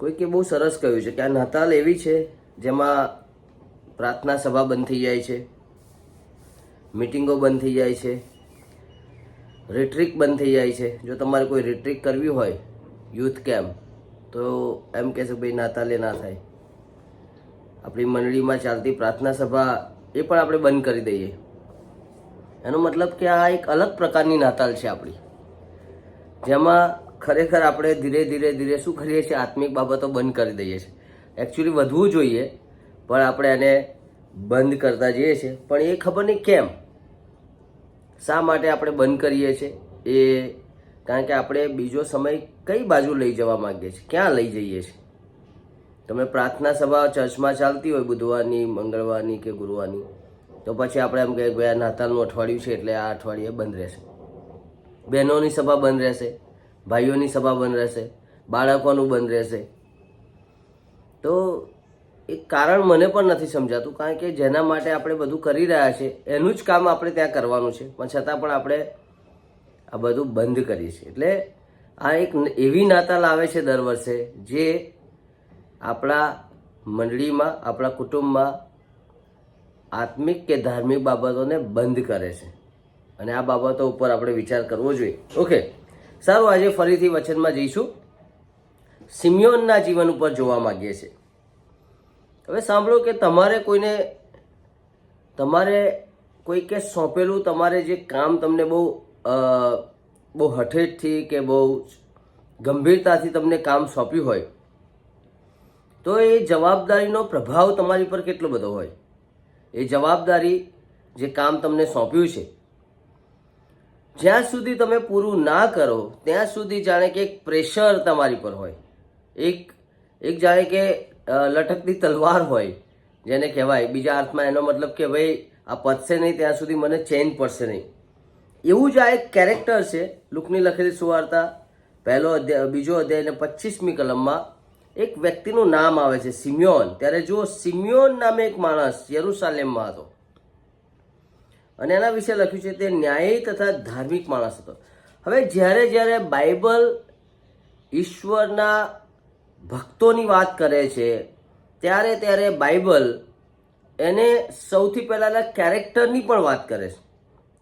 કોઈકે બહુ સરસ કહ્યું છે કે આ નાતાલ એવી છે જેમાં પ્રાર્થના સભા બંધ થઈ જાય છે, મિટિંગો બંધ થઈ જાય છે રિટ્રીક બંધ થઈ જાય છે. જો તમારે કોઈ રિટ્રીક કરવી હોય યુથ કેમ્પ તો એમ કહેશે ભાઈ નાતાલે ના થાય. આપણી મંડળીમાં ચાલતી પ્રાર્થના સભા એ પણ આપણે બંધ કરી દઈએ. એનો મતલબ કે આ એક અલગ પ્રકારની નાતાલ છે આપણી. જેમાં ખરેખર આપણે ધીરે ધીરે ધીરે શું કરીએ છીએ? આત્મિક બાબતો બંધ કરી દઈએ છીએ. એકચ્યુઅલી વધવું જોઈએ, પણ આપણે એને બંધ કરતા જઈએ છીએ. પણ એ ખબર નહીં કેમ? શા માટે આપણે બંધ કરીએ છીએ? એ કારણ કે આપણે બીજો સમય કઈ બાજુ લઈ જવા માંગીએ છીએ? ક્યાં લઈ જઈએ છીએ? તમે પ્રાર્થના સભા ચર્ચમાં ચાલતી હોય, બુધવારની, મંગળવારની કે ગુરુવારની, તો પછી આપણે એમ કહીએ આ નાતાલનું અઠવાડિયું છે, એટલે આ અઠવાડિયે બંધ રહેશે. બહેનોની સભા બંધ રહેશે. ભાઈઓની સભા બંધ રહેશે, બાળકોનું બંધ રહેશે. તો એક કારણ મને પણ નથી સમજાતું, કારણ કે જેના માટે આપણે બધું કરી રહ્યા છે, એનું જ કામ આપણે ત્યાં કરવાનું છે, પણ છતાં પણ આપણે આ બધું બંધ કરીએ છીએ. એટલે આ એક એવી નાતાલ આવે છે દર વર્ષે, જે આપણા મંડળીમાં, આપણા કુટુંબમાં આત્મિક કે ધાર્મિક બાબતોને બંધ કરે છે. અને આ બાબતો ઉપર આપણે વિચાર કરવો જોઈએ. ઓકે. સારું, આજે ફરીથી વચનમાં જઈશું. સિમિયોનના જીવન ઉપર જોવા માંગીએ છીએ. હવે સાંભળો કે તમારે કોઈને, તમારે કોઈકે સોંપેલું તમારે જે કામ તમને બહુ બહુ હઠેઠથી કે બહુ ગંભીરતાથી તમને કામ સોંપ્યું હોય, તો એ જવાબદારીનો પ્રભાવ તમારી પર કેટલો બધો હોય. એ જવાબદારી જે કામ તમને સોંપ્યું છે જ્યાં સુધી તમે પૂરું ના કરો, ત્યાં સુધી જાણે કે એક પ્રેશર તમારી પર હોય. એક એક જાણે કે લટકતી તલવાર હોય, જેને કહેવાય. બીજા અર્થમાં એનો મતલબ કે ભાઈ, આ પતશે નહીં, ત્યાં સુધી મને ચેન પડશે નહીં. એવું જ આ એક કેરેક્ટર છે, લુકની લખેલી સુવાર્તા. પહેલો અધ્યાય બીજો અધ્યાય અને પચીસમી કલમમાં એક વ્યક્તિનું નામ આવે છે, સિમ્યોન. ત્યારે જુઓ, સિમ્યોન નામે એક માણસ યરુસાલેમમાં હતો. અને એના વિશે લખ્યું છે, તે ન્યાયી તથા ધાર્મિક માણસ હતો. હવે જ્યારે જ્યારે બાઇબલ ઈશ્વરના ભક્તોની વાત કરે છે, ત્યારે ત્યારે બાઇબલ એને સૌથી પહેલાંના કેરેક્ટરની પણ વાત કરે છે.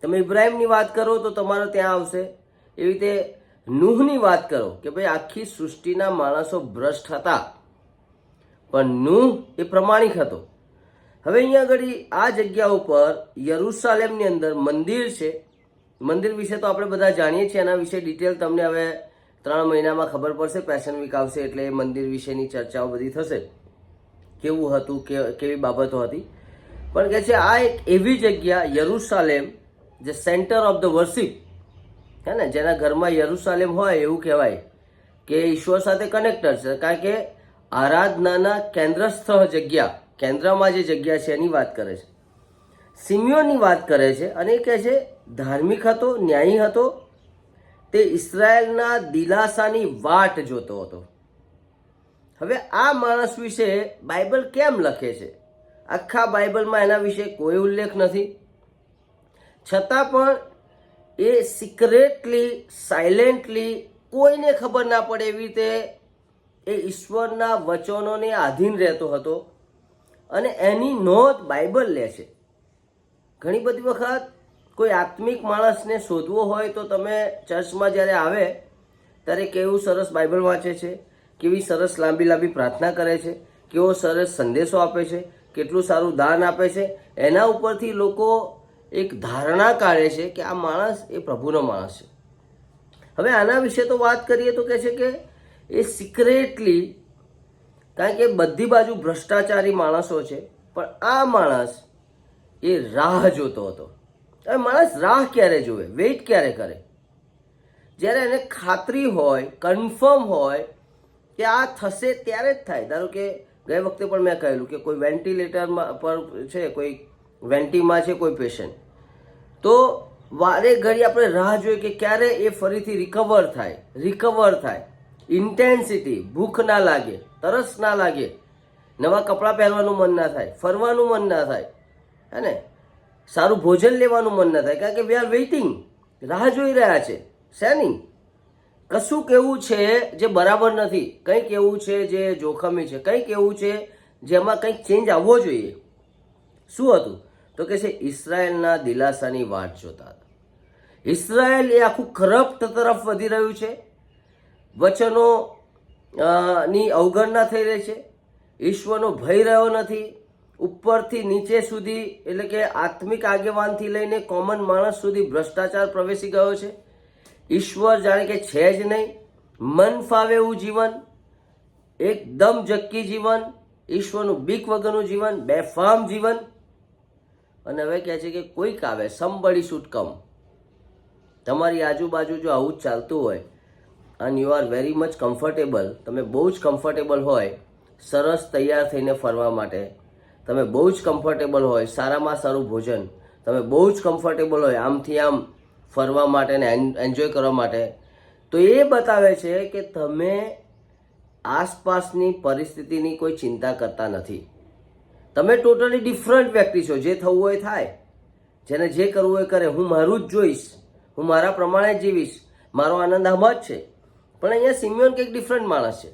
તમે ઇબ્રાહિમની વાત કરો તો તમારો ત્યાં આવશે. એવી રીતે નૂહની વાત કરો કે ભાઈ આખી સૃષ્ટિના માણસો ભ્રષ્ટ હતા. પણ નૂહ એ પ્રમાણિક હતો. હવે અહીંયા આગળ આ જગ્યા ઉપર યરુસાલેમની અંદર મંદિર છે. મંદિર વિશે તો આપણે બધા જાણીએ છીએ. એના વિશે ડિટેલ તમને હવે ત્રણ મહિનામાં ખબર પડશે. પેશન વીક આવશે એટલે એ મંદિર વિશેની ચર્ચાઓ બધી થશે. કેવું હતું, કે, કેવી બાબતો હતી. પણ કે છે, આ એક એવી જગ્યા, યરુસાલેમ, જે સેન્ટર ઓફ ધ વર્શિપ હે ને, જેના ઘરમાં યરુસાલેમ હોય એવું કહેવાય, કે ઈશ્વર સાથે કનેક્ટર છે. કારણ કે આરાધનાના કેન્દ્રસ્થ જગ્યા. કેન્દ્રમાં જે જગ્યા છે એની વાત કરે છે. સિમ્યોનની વાત કરે છે અને એ કહે છે, ધાર્મિક હતો, ન્યાયી હતો. તે ઇસરાયલના દિલાસાની વાટ જોતો હતો. હવે આ માણસ વિશે બાઇબલ કેમ લખે છે? આખા બાઇબલમાં એના વિશે કોઈ ઉલ્લેખ નથી. છતાં પણ એ સિક્રેટલી, સાયલેન્ટલી કોઈને ખબર ના પડે એવી રીતે એ ઈશ્વરના વચનોને આધીન રહેતો હતો. અને એની નોંધ બાઇબલ લે છે. ઘણી બધી વખત કોઈ આત્મિક માણસને શોધવો હોય તો તમે ચર્ચમાં જ્યારે આવે, ત્યારે કેવું સરસ બાઇબલ વાંચે છે, કેવી સરસ લાંબી લાંબી પ્રાર્થના કરે છે, કેવો સરસ સંદેશો આપે છે, કેટલું સારું દાન આપે છે, એના ઉપરથી લોકો એક ધારણા કાઢે છે કે આ માણસ એ પ્રભુનો માણસ છે. હવે આના વિશે તો વાત કરીએ તો કહે છે કે એ સિક્રેટલી કારણ કે બધી બાજુ ભ્રષ્ટાચારી માણસો છે, પણ આ માણસ એ રાહ જોતો હતો. હવે માણસ રાહ ક્યારે જોવે વેઇટ ક્યારે કરે? જ્યારે એને ખાતરી હોય, કન્ફર્મ હોય કે આ થશે ત્યારે જ થાય. ધારો કે ગઈ વખતે પણ મેં કહેલું કે કોઈ વેન્ટિલેટરમાં પર છે, કોઈ વેન્ટીમાં છે કોઈ પેશન્ટ. તો વારે ઘડી આપણે રાહ જોઈએ કે ક્યારે એ ફરીથી રિકવર થાય રિકવર થાય. ઇન્ટેન્સિટી ભૂખ ના લાગે, તરસ ના લાગે. નવા કપડાં પહેરવાનું મન ના થાય, ફરવાનું મન ના થાય, હે ને? સારું ભોજન લેવાનું મન ના થાય, કારણ કે વી આર વેઇટિંગ રાહ જોઈ રહ્યા છે શેની કશુંક એવું છે જે બરાબર નથી, કંઈક એવું છે જે જોખમી છે, કંઈક એવું છે જેમાં કંઈક ચેન્જ આવવો જોઈએ. શું હતું? તો કે છે ઇસરાયલના દિલાસાની વાટ જોતા હતા. ઇસરાયલ એ આખું કરપ્ટ તરફ વધી રહ્યું છે. વચનો ની અવગણના થઈ રહી છે. ઈશ્વરનો ભય રહ્યો નથી. ઉપરથી નીચે સુધી, એટલે કે આત્મિક આગેવાનથી લઈને કોમન માણસ સુધી ભ્રષ્ટાચાર પ્રવેશી ગયો છે. ઈશ્વર જાણે કે છે જ નહીં. મન ફાવે એવું જીવન. એકદમ જક્કી જીવન. ઈશ્વરનું બીક વગરનું જીવન. બેફામ જીવન. અને હવે કહે છે કે કોઈક આવે સમબડી શૂટકમ તમારી આજુબાજુ જો આવું જ ચાલતું હોય અને you are very much comfortable તમે બહુ જ કમ્ફર્ટેબલ હોય, સરસ તૈયાર થઈને ફરવા માટે. તમે બહુ જ કમ્ફર્ટેબલ હોય, સારામાં સારું ભોજન. તમે બહુ જ કમ્ફર્ટેબલ હોય, આમથી આમ ફરવા માટે ને એન્જોય કરવા માટે. તો એ બતાવે છે કે તમે આસપાસની પરિસ્થિતિની કોઈ ચિંતા કરતા નથી. તમે ટોટલી ડિફરન્ટ વ્યક્તિ છો, જે થવું હોય થાય. જેને જે કરવું હોય કરે. હું મારું જ જોઈશ. હું મારા પ્રમાણે જીવીશ. મારો આનંદ આમાં જ છે. પણ અહીંયા સિમિયોન કંઈક ડિફરન્ટ માણસ છે.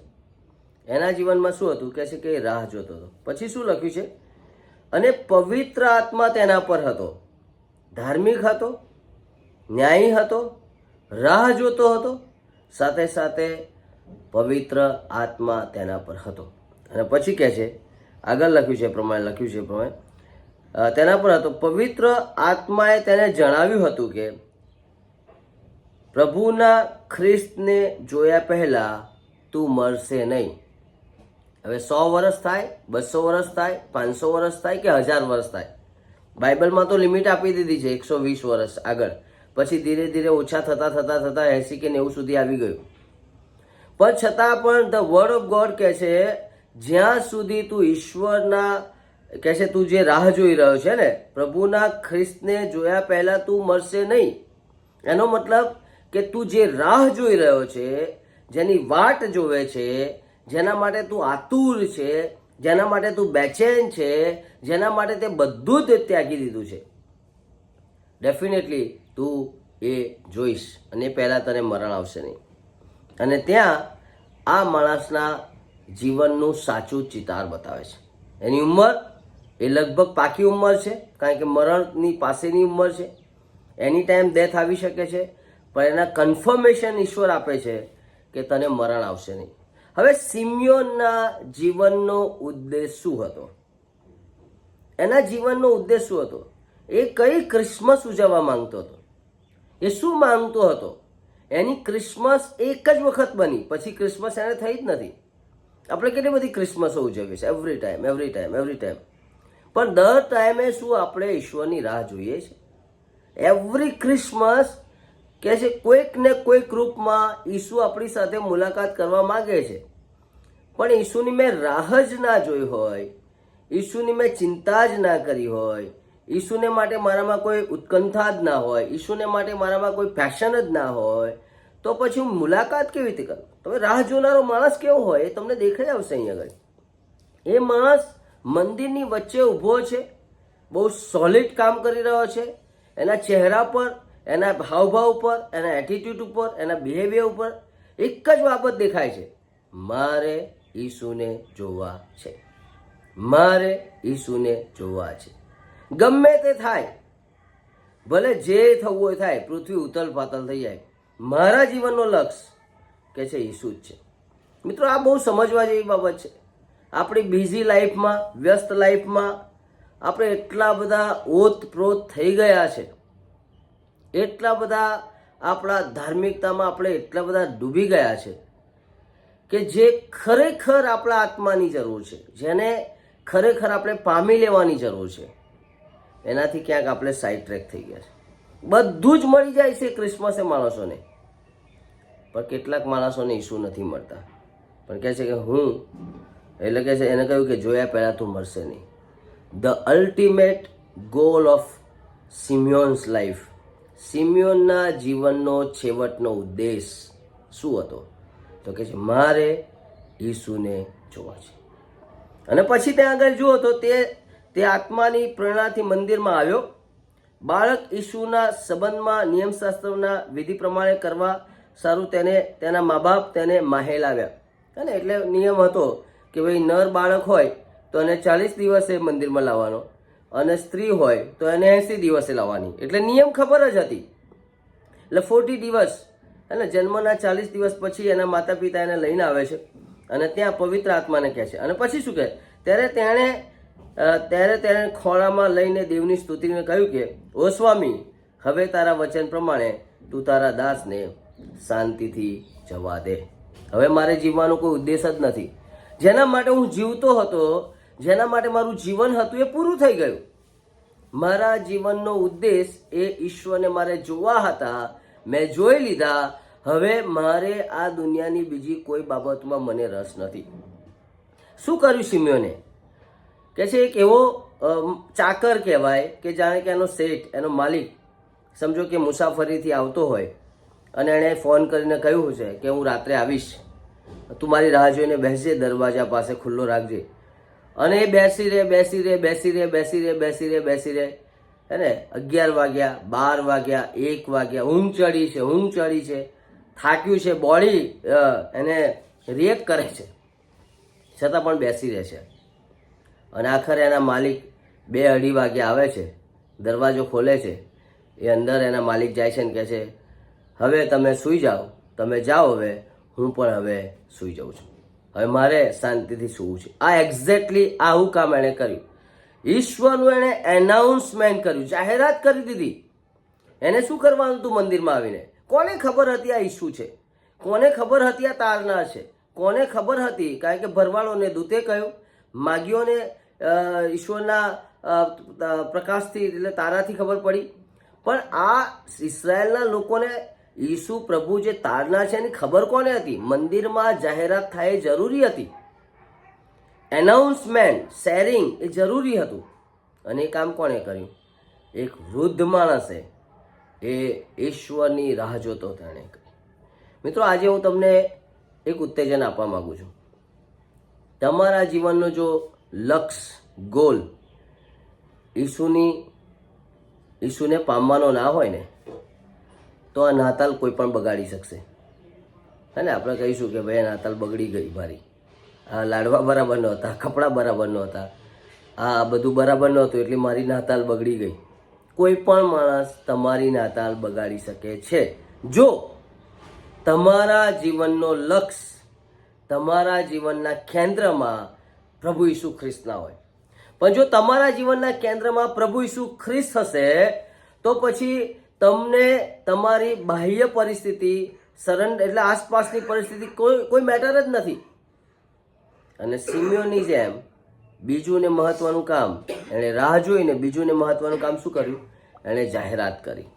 એના જીવનમાં શું હતું? કે છે કે રાહ જોતો હતો. પછી શું લખ્યું છે? અને પવિત્ર આત્મા તેના પર હતો. ધાર્મિક હતો, ન્યાયી હતો, રાહ જોતો હતો, સાથે સાથે પવિત્ર આત્મા તેના પર હતો. અને પછી કહે છે, આગળ લખ્યું છે પ્રમાણે, લખ્યું છે પ્રમાણે તેના પર હતો. પવિત્ર આત્માએ તેને જણાવ્યું હતું કે પ્રભુના ખ્રિસ્તને જોયા પહેલાં તું મરશે નહીં. હવે સો વર્ષ થાય, બસો વર્ષ થાય, પાંચસો વર્ષ થાય કે હજાર વર્ષ થાય? બાઇબલમાં તો લિમિટ આપી દીધી છે, એકસો વીસ વર્ષ આગળ. પછી ધીરે ધીરે ઓછા થતા થતા, થતાં એસી કે નેવું સુધી આવી ગયું. પણ છતાં પણ ધ વર્ડ ઓફ ગોડ કહે છે, જ્યાં સુધી તું ઈશ્વરના, કહે છે, તું જે રાહ જોઈ રહ્યો છે ને, પ્રભુના ખ્રિસ્તને જોયા પહેલાં તું મરશે નહીં. એનો મતલબ કે તું જે રાહ જોઈ રહ્યો છે, જેની વાટ જોવે છે, જેના માટે તું આતુર છે, જેના માટે તું બેચેન છે, જેના માટે તે બધું જ ત્યાગી દીધું છે. ડેફિનેટલી તું એ જોઈશ અને પહેલાં તને મરણ આવશે નહીં. અને ત્યાં આ માણસના જીવનનું સાચું ચિતાર બતાવે છે. એની ઉંમર એ લગભગ પાકી ઉંમર છે, કારણ કે મરણની પાસેની ઉંમર છે. એની ટાઈમ ડેથ આવી શકે છે પણ એના કન્ફર્મેશન ઈશ્વર આપે છે કે તને મરણ આવશે નહીં. હવે સિમિયોનના જીવનનો ઉદ્દેશ શું હતો? એના જીવનનો ઉદ્દેશ શું હતો? એ કઈ ક્રિસમસ ઉજવવા માંગતો હતો? એ શું માંગતો હતો? એની ક્રિસમસ એક જ વખત બની. પછી ક્રિસમસ એને થઈ જ નથી. આપણે કેટલી બધી ક્રિસમસો ઉજવીએ છીએ? Every time every time every time પણ દર ટાઈમે શું આપણે ઈશ્વરની રાહ જોઈએ છીએ? એવરી ક્રિસમસ કે છે, કોઈક ને કોઈક રૂપમાં ઈસુ આપણી સાથે મુલાકાત કરવા માંગે છે. પણ ઈસુની મેં રાહ જ ના જોઈ હોય, ઈસુની મેં ચિંતા જ ના કરી હોય, ઈસુને માટે મારામાં કોઈ ઉત્કંઠા જ ના હોય, ઈસુને માટે મારામાં કોઈ ફેશન જ ના હોય, તો પછી હું મુલાકાત કેવી રીતે કરું? તમે રાહ જોનારો માણસ કેવો હોય એ તમને દેખાઈ આવશે અહીં આગળ. એ માણસ મંદિરની વચ્ચે ઊભો છે, બહુ સોલિડ કામ કરી રહ્યો છે, એના ચહેરા પર એના હાવભાવ ઉપર, એના એટીટ્યુડ ઉપર, એના બિહેવિયર ઉપર એક જ બાબત દેખાય છે. મારે ઈસુને જોવા છે. મારે ઈસુને જોવા છે. ગમે તે થાય, ભલે જે થવું હોય થાય, પૃથ્વી ઉથલ પાતલ થઈ જાય, મારા જીવનનો લક્ષ કે છે ઈસુ જ છે. મિત્રો, આ બહુ સમજવા જેવી બાબત છે. આપણી બિઝી લાઈફમાં વ્યસ્ત લાઈફમાં આપણે એટલા બધા ઓતપ્રોત થઈ ગયા છે. એટલા બધા આપણા ધાર્મિકતામાં આપણે એટલા બધા ડૂબી ગયા છે કે જે ખરેખર આપણા આત્માની જરૂર છે, જેને ખરેખર આપણે પામી લેવાની જરૂર છે, એનાથી ક્યાંક આપણે સાઈડ ટ્રેક થઈ ગયા છે. બધું જ મળી જાય છે ક્રિસમસે માણસોને. પણ કેટલાક માણસોને ઈસુ નથી મળતા. પણ કહે છે કે હું, એટલે કે છે, એને કહ્યું કે જોયા પહેલાં તું મળશે નહીં. The ultimate goal of Simeon's life સિમિયોનના જીવનનો છેવટનો ઉદ્દેશ શું હતો? તો કે છે, મારે ઈસુને જોવા છે. અને પછી ત્યાં આગળ જુઓ તો તે તે આત્માની પ્રેરણાથી મંદિરમાં આવ્યો. બાળક ઈસુના સંબંધમાં નિયમશાસ્ત્રના વિધિ પ્રમાણે કરવા સારું તેને, તેના મા બાપ તેને માહે લાવ્યા હે ને એટલે નિયમ હતો કે ભાઈ નર બાળક હોય તો એને ચાલીસ દિવસે મંદિરમાં લાવવાનો. અને સ્ત્રી હોય તો એને એંસી દિવસે લાવવાની. એટલે નિયમ ખબર જ હતી. એટલે ફોર્ટી દિવસ. અને જન્મના ચાલીસ દિવસ પછી એના માતા પિતા એને લઈને આવે છે. અને ત્યાં પવિત્ર આત્માને કહે છે. અને પછી શું કહે? ત્યારે તેણે ત્યારે તેણે ખોળામાં લઈને દેવની સ્તુતિને કહ્યું કે, ઓ સ્વામી, હવે તારા વચન પ્રમાણે તું તારા દાસને શાંતિથી જવા દે. હવે મારે જીવવાનો કોઈ ઉદ્દેશ જ નથી. જેના માટે હું જીવતો હતો જેના માટે મારું જીવન હતું એ પૂરું થઈ ગયું. મારા જીવનનો ઉદ્દેશ એ ઈશ્વરને મારે જોવા હતા, મેં જોઈ લીધા, હવે મારે આ દુનિયાની બીજી કોઈ બાબતમાં મને રસ નથી. શું કર્યું સિમ્યોને? કે છે એક એવો ચાકર કહેવાય કે જાણે કે એનો શેઠ, એનો માલિક, સમજો કે મુસાફરીથી આવતો હોય અને એણે ફોન કરીને કહ્યું છે કે હું રાત્રે આવીશ. તું મારી રાહ જોઈને બેસજે, દરવાજા પાસે ખુલ્લો રાખજે. અને એ બેસી રહે બેસી રહે બેસી રહે બેસી રહે બેસી રહે બેસી રહે. હે ને? અગિયાર વાગ્યા, બાર વાગ્યા, એક વાગ્યા, ઊંઘ ચડી છે, ઊંઘ ચડી છે. થાક્યું છે બોડી એને રિએક્ટ કરે છે. છતાં પણ બેસી રહે છે. અને આખરે એના માલિક બે અઢી વાગે આવે છે, દરવાજો ખોલે છે. એ અંદર એના માલિક જાય છે ને કહે છે, હવે તમે સૂઈ જાઓ, તમે જાઓ હવે, હું પણ હવે સૂઈ જાઉં છું. હવે મારે શાંતિથી સૂવું છે. આ એક્ઝેક્ટલી આવું કામ એણે કર્યું. ઈશ્વરનું એણે એનાઉન્સમેન્ટ કર્યું, જાહેરાત કરી દીધી. એને શું કરવાનું હતું મંદિરમાં આવીને? કોને ખબર હતી આ ઈસુ છે? કોને ખબર હતી આ તારના છે? કોને ખબર હતી? કારણ કે ભરવાડોને દૂતે કહ્યું, માગીઓને ઈશ્વરના પ્રકાશથી, એટલે તારાથી ખબર પડી. પણ આ ઇસરાયલના લોકોને ઈસુ પ્રભુ જે તારના છે એની ખબર કોને હતી? મંદિરમાં જાહેરાત થાય એ જરૂરી હતી. એનાઉન્સમેન્ટ શેરિંગ એ જરૂરી હતું. અને એ કામ કોણે કર્યું? એક વૃદ્ધ માણસે એ ઈશ્વરની રાહ જોતો તેણે મિત્રો, આજે હું તમને એક ઉત્તેજન આપવા માંગુ છું. તમારા જીવનનો જો લક્ષ, ગોલ ઈસુની, ઈસુને પામવાનો ના હોય ને તો આ નાતાલ કોઈ પણ બગાડી શકશે. અને આપણે કહીશું કે ભાઈ નાતાલ બગડી ગઈ મારી. આ લાડવા બરાબર નહોતા, કપડાં બરાબર નહોતા. આ બધું બરાબર નહોતું, એટલે મારી નાતાલ બગડી ગઈ. કોઈ પણ માણસ તમારી નાતાલ બગાડી શકે છે. જો તમારા જીવનનો લક્ષ્ય તમારા જીવનના કેન્દ્રમાં પ્રભુ ઈસુ ખ્રિસ્તના હોય. પણ જો તમારા જીવનના કેન્દ્રમાં પ્રભુ ઈસુ ખ્રિસ્ત હશે, તો પછી તમને તમારી બાહ્ય પરિસ્થિતિ સરણ એટલે આસપાસની પરિસ્થિતિ કોઈ કોઈ મેટર જ નથી. અને સિમિયોની જેમ બીજું ને મહત્વનું કામ, એણે રાહ જોઈને બીજું ને મહત્વનું કામ શું કર્યું? એણે જાહેરાત કરી.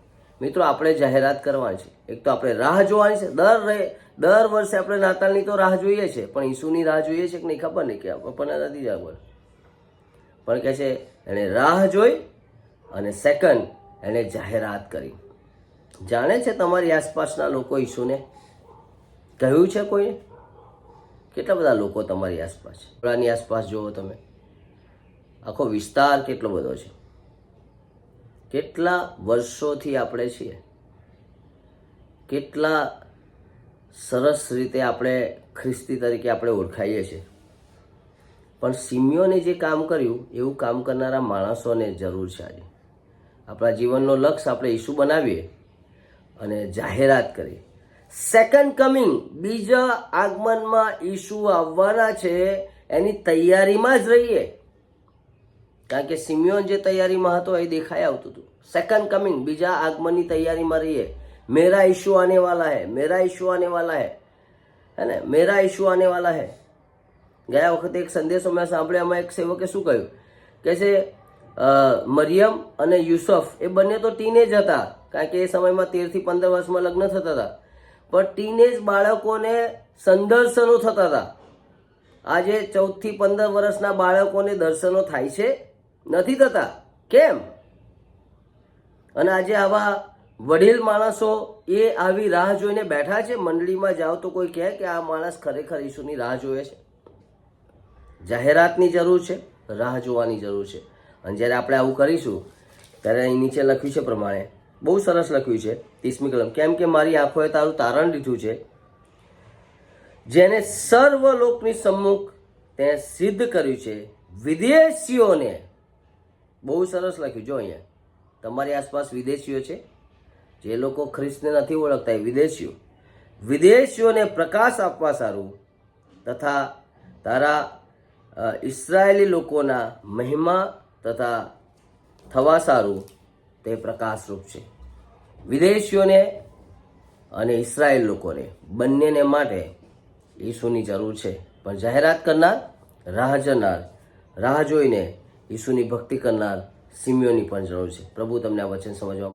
મિત્રો, આપણે જાહેરાત કરવાની છે. એક તો આપણે રાહ જોવાની છે. દર રહે દર વર્ષે આપણે નાતાલની તો રાહ જોઈએ છે, પણ ઈસુની રાહ જોઈએ છે કે નહીં? ખબર નહીં કે આપણને નથી ખબર પણ કહે છે, એણે રાહ જોઈ અને સેકન્ડ એણે જાહેરાત કરી. જાણે છે તમારી આસપાસના લોકો ઈસુને? કહ્યું છે કોઈ કેટલા બધા લોકો તમારી આસપાસ છે? આસપાસ જુઓ તમે. આખો વિસ્તાર કેટલો બધો છે. કેટલા વર્ષોથી આપણે છીએ. કેટલા સરસ રીતે આપણે ખ્રિસ્તી તરીકે આપણે ઓળખાઈએ છીએ. પણ સિમિયોને જે કામ કર્યું, એવું કામ કરનારા માણસોને જરૂર છે આજે. આપણા જીવનનો લક્ષ્ય આપણે ઈસુ બનાવીએ અને જાહેરાત કરીએ. સેકન્ડ કમિંગ બીજા આગમનમાં ઈસુ આવવાના છે, એની તૈયારીમાં જ રહીએ. કારણ કે સિમિયોન જે તૈયારીમાં હતો એ દેખાઈ આવતું હતું. સેકન્ડ કમિંગ બીજા આગમનની તૈયારીમાં રહીએ. મેરા ઈશુ આને વાલા હે, મેરા ઈશુ આને વાલા હે. હે ને? મેરા ઈશુ આને વાલા હે. ગયા વખતે એક સંદેશો મેં સાંભળ્યો, એમાં એક સેવકે શું કહ્યું? કે છે મરિયમ અને યુસફ, એ બંને તો ટીનેજ હતા, કારણ કે એ સમયમાં તેરથી પંદર વર્ષમાં લગ્ન થતા હતા. પણ ટીનેજ બાળકોને સંદર્શનો થતા હતા. આજે ચૌદથી પંદર વર્ષના બાળકોને દર્શનો થાય છે, નથી થતા. કેમ? અને આજે આવા વડીલ માણસો એ આવી રાહ જોઈને બેઠા છે, મંડળીમાં જાઓ તો કોઈ કહે કે આ માણસ ખરેખર ઈશુની રાહ જોવે છે. જાહેરાતની જરૂર છે, રાહ જોવાની જરૂર છે. અને જ્યારે આપણે આવું કરીશું, ત્યારે અહીં નીચે લખ્યું છે પ્રમાણે, બહુ સરસ લખ્યું છે ત્રીસમી કલમ, કેમ કે મારી આંખોએ તારું તારણ લીધું છે, જેને સર્વ લોકની સમ્મુખ તે સિદ્ધ કર્યું છે, વિદેશીઓને. બહુ સરસ લખ્યું, જો અહીંયા, તમારી આસપાસ વિદેશીઓ છે, જે લોકો ખ્રિસ્તને નથી ઓળખતા, એ વિદેશીઓ. વિદેશીઓને પ્રકાશ આપવા સારું, તથા તારા ઇસરાયેલી લોકોના મહિમા તથા થવા સારું તે પ્રકાશરૂપ છે. વિદેશીઓને અને ઇસરાયેલ લોકોને બંનેને માટે ઈસુની જરૂર છે. પણ જાહેરાત કરનાર, રાહ જનાર, રાહ જોઈને ઈસુની ભક્તિ કરનાર સિમિયોની પણ જરૂર છે. પ્રભુ તમને આ વચન સમજવા